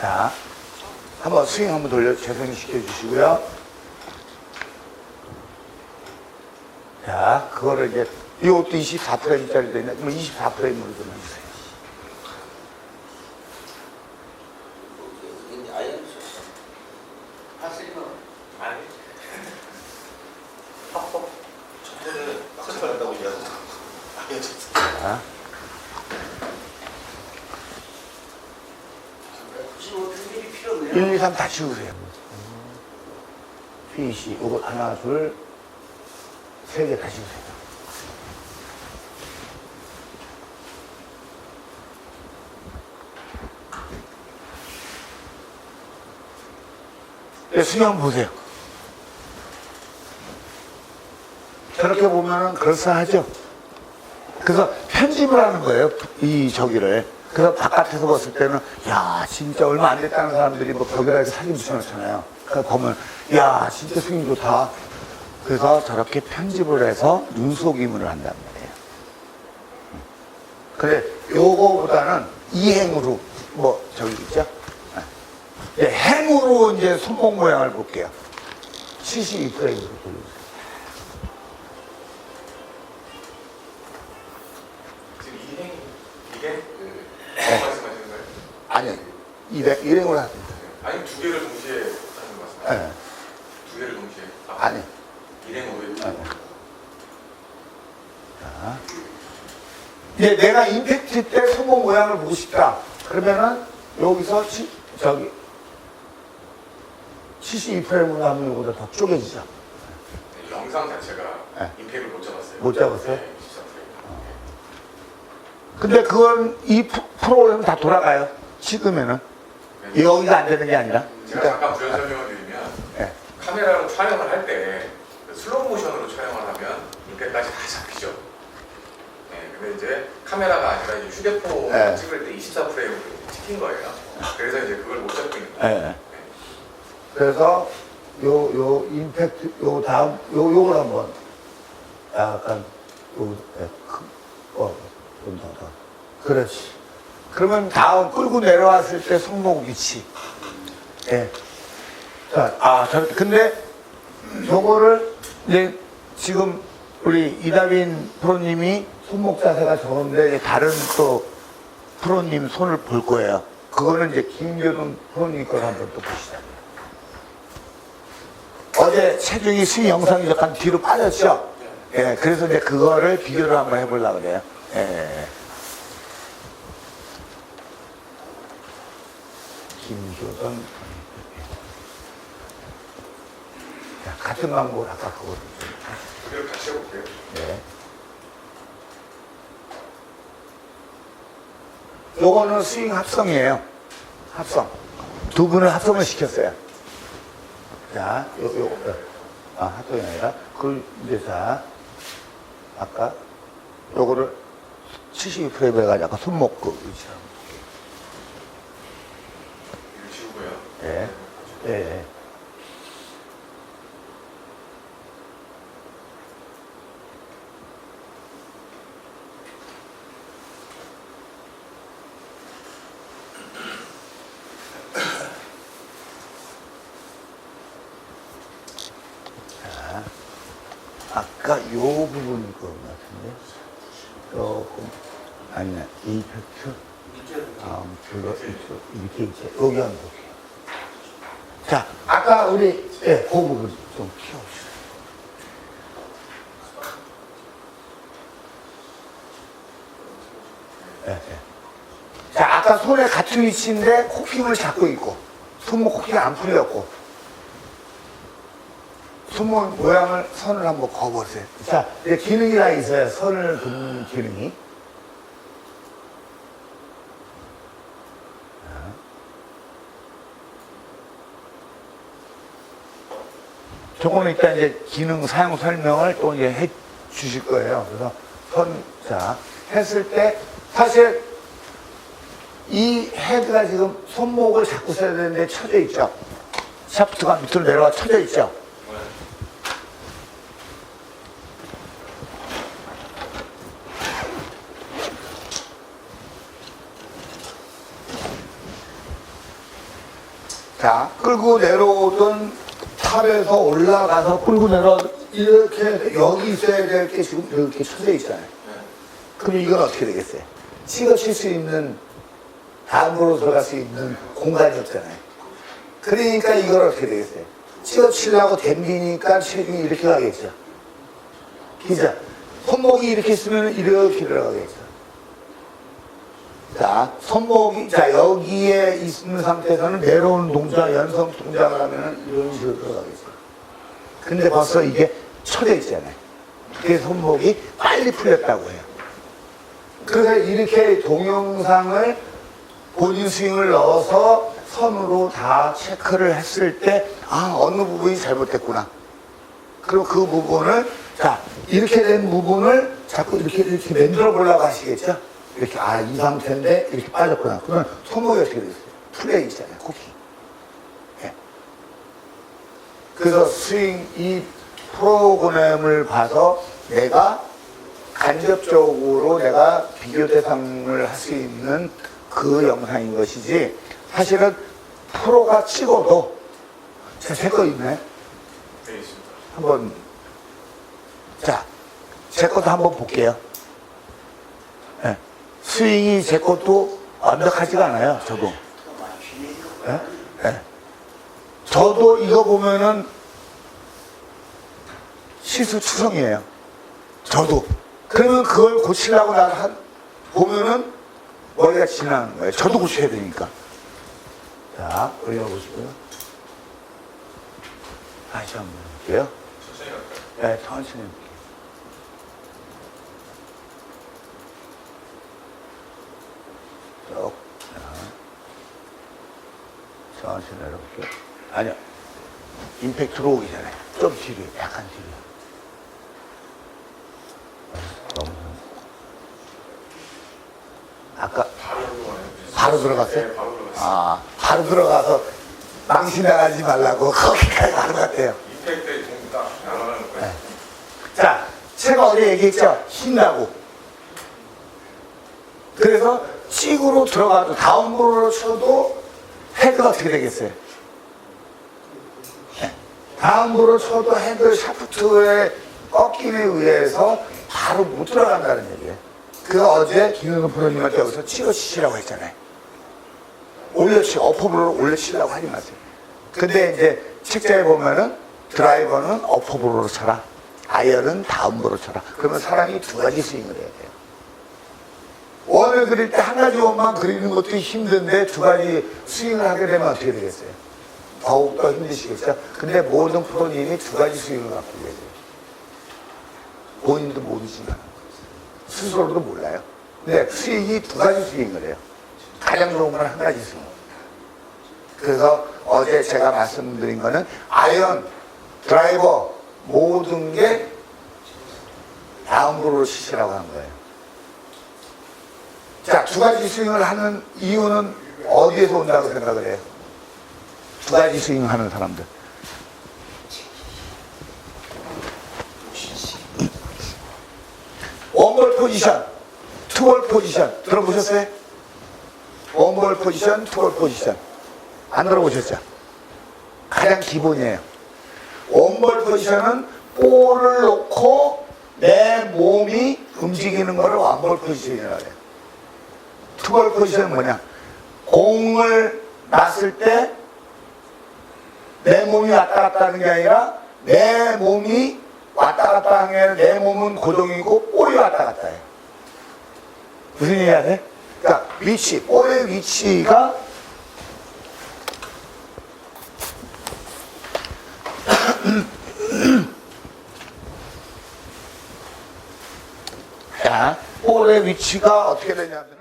자, 한번 스윙 한번 돌려 재생시켜 주시고요. 자, 그거를 이제, 이것도 24프레임짜리 되냐? 그럼 24프레임으로 좀 해주세요. 자. 지금 등급이 필요 없네요. 1, 2, 3다 치우세요. 피시, 이거 하나, 둘, 세 개다 치우세요. 네, 수영 보세요. 저렇게 보면은 그럴싸하죠? 그래서 편집을 하는 거예요, 이 저기를. 그래서 바깥에서 봤을 때는, 야, 진짜 얼마 안 됐다는 사람들이 뭐 벽에다 사진 붙여놓잖아요. 그래서 보면, 야, 진짜 스윙 좋다. 그래서 저렇게 편집을 해서 눈속임을 한단 말이에요. 그래, 요거보다는 이행으로, 뭐, 저기 있죠? 네, 행으로 이제 손목 모양을 볼게요. 72프레임으로 돌려주세요. 지금 이행 이행 그 말씀하시는 거예요? 아니, 일행, 일행으로 하세요. 아니 두 개를 동시에 하는 말씀. 네. 두 개를 동시에. 아, 아니, 일행으로 네. 자. 이제 내가 임팩트 때 손목 모양을 보고 싶다. 그러면은 여기서 치, 저기 72프레임으로 하면 이거보다 더 쪼개지죠. 영상 자체가 네. 임팩을 못 잡았어요. 못 잡았어요? 네, 24프레임. 근데 그건 이 프- 프로그램 다 돌아가요. 찍으면은. 여기가 안 되는 게 아니라. 제가 잠깐 부연 설명을 드리면 네. 카메라로 촬영을 할 때 슬로우 모션으로 촬영을 하면 이렇게까지 다 잡히죠. 네, 근데 이제 카메라가 아니라 이제 휴대폰 네. 찍을 때 24프레임으로 찍힌 거예요. 그래서 이제 그걸 못 잡고 있는 거예요. 예. 그래서 요, 요 임팩트, 요 다음, 요, 요걸 한번 약간, 요, 예, 크, 어, 좀 더, 더. 그렇지. 그러면 다음 끌고 내려왔을 때 손목 위치. 예. 자, 아, 저, 근데 요거를 이제 지금 우리 이다빈 프로님이 손목 자세가 좋은데 다른 또 프로님 손을 볼 거예요. 그거는 이제 김교동 프로님 걸 한번 또 보시죠. 어제 체중이 스윙 영상이 약간 뒤로 빠졌죠? 예, 그래서 이제 그거를 비교를 한번 해보려고 그래요. 예. 김교동. 자, 같은 방법을 아까 그거. 두 개를 같이 해볼게요. 네. 요거는 스윙 합성이에요. 합성. 두 분을 합성을 시켰어요. 자, 요, 요, 요. 아, 합성이 아니라, 그, 이제 자, 아까, 요거를 72프레임 해가지고 아까 손목 그 위치로. 이걸 지우고요. 예. 예, 예. 자, 아까 요 부분일 것 같은데. 조금, 아니야, 임팩트. 다음 줄로 이쪽 이렇게. 여기 한번 볼게요. 자, 아까 우리 예, 그 부분 좀 키워주세요. 예, 예. 자, 아까 손에 같은 위치인데 코킹을 잡고 있고 손목 코킹이 안 풀렸고 손목 모양을 선을 한번 그어보세요. 자, 이제 기능이 다 있어요. 선을 긋는 기능이. 조금 이따 이제 기능 사용 설명을 또 이제 해 주실 거예요. 그래서 선, 자, 했을 때 사실 이 헤드가 지금 손목을 잡고 써야 되는데 쳐져 있죠. 샤프트가 밑으로 내려와 쳐져 있죠. 자, 끌고 내려오던 탑에서 올라가서 끌고 내려 이렇게 여기 있어야 될 게 지금 이렇게 쳐져 있잖아요. 그럼 이건 어떻게 되겠어요? 치가 칠수 있는 다음으로 들어갈 수 있는 공간이 없잖아요. 그러니까 이걸 어떻게 되겠어요? 치가 치려고 댐비니까 체중이 이렇게 가겠죠. 기자, 손목이 이렇게 있으면 이렇게 들어가겠죠. 자, 손목이, 자, 여기에 있는 상태에서는 내려오는 동작, 연성 동작을 하면 이런 식으로 들어가겠죠. 근데 벌써 이게 쳐져 있잖아요. 그래서 손목이 빨리 풀렸다고 해요. 그래서 이렇게 동영상을 본인 스윙을 넣어서 선으로 다 체크를 했을 때, 아, 어느 부분이 잘못됐구나. 그리고 그 부분을, 자, 이렇게 된 부분을 자꾸 이렇게, 이렇게 만들어 보려고 하시겠죠? 이렇게, 아, 이 상태인데, 이렇게 빠졌구나. 그러면 손목이 어떻게 됐어요? 풀려 있잖아요, 코키. 예. 그래서 스윙, 이 프로그램을 봐서 내가 간접적으로 내가 비교 대상을 할 수 있는 그 영상인 것이지 사실은 프로가 찍어도 제거 있네 네, 있습니다. 한번 자 제 것도 한번 볼게요 예. 스윙이 제 것도 완벽하지가 않아요 저도 예? 예. 저도 이거 보면은 시수 추성이에요 저도 그러면 그걸 고치려고 난 한, 보면은 머리가 지나는 거예요. 저도 고쳐야 되니까. 자, 올려보시고요. 다시 한번 볼게요. 네, 천천히 볼게요. 쭉, 자, 천천히 내려볼게요. 아니요. 임팩트로 오기 전에 좀 뒤로, 약간 뒤로. 너무 아까 바로 들어갔어요? 네, 바로 들어갔어요. 아 바로 들어가서 망신 나가지 말라고 거기까지 바로 갔대요. 나가는 거예요. 자, 제가 어제 얘기했죠? 쉰다고. 그래서 찍으로 들어가도 다운브로로 쳐도 헤드가 어떻게 되겠어요? 네. 다운브로 쳐도 헤드 샤프트의 꺾임에 의해서 바로 못 들어간다는 얘기예요. 그래서 어제 김현우 프로님한테 여기서 치러 치시라고 했잖아요. 올려치, 어퍼브로를 올려치려고 하지 마세요. 근데 이제 책자에 보면은 드라이버는 어퍼브로로 쳐라. 아이언은 다운브로 쳐라. 그러면 사람이 두 가지 스윙을 해야 돼요. 원을 그릴 때 한 가지 원만 그리는 것도 힘든데 두 가지 스윙을 하게 되면 어떻게 되겠어요? 더욱더 힘드시겠죠? 근데 모든 프로님이 두 가지 스윙을 갖고 계세요. 본인도 모르지만 스스로도 몰라요. 근데 스윙이 두 가지 스윙을 해요. 가장 좋은 건 한 가지 스윙. 그래서 어제 제가 말씀드린 거는 아이언, 드라이버 모든 게 다운브로로 치시라고 한 거예요. 자, 두 가지 스윙을 하는 이유는 어디에서 온다고 생각을 해요? 두 가지 스윙 하는 사람들. 원볼 포지션, 투볼 포지션 들어보셨어요? 원볼 포지션, 투볼 포지션 안 들어보셨죠? 가장 기본이에요. 원볼 포지션은 볼을 놓고 내 몸이 움직이는 거를 원볼 포지션이라고 해요. 투볼 포지션은 뭐냐? 공을 놨을 때 내 몸이 왔다 갔다 하는 게 아니라 내 몸이 왔다 갔다 하는 게 내 몸은 고정이고 볼이 왔다 갔다 해요. 무슨 얘기 해야 돼? 그러니까 위치, 볼의 위치가 자, 볼의 위치가 어떻게 되냐면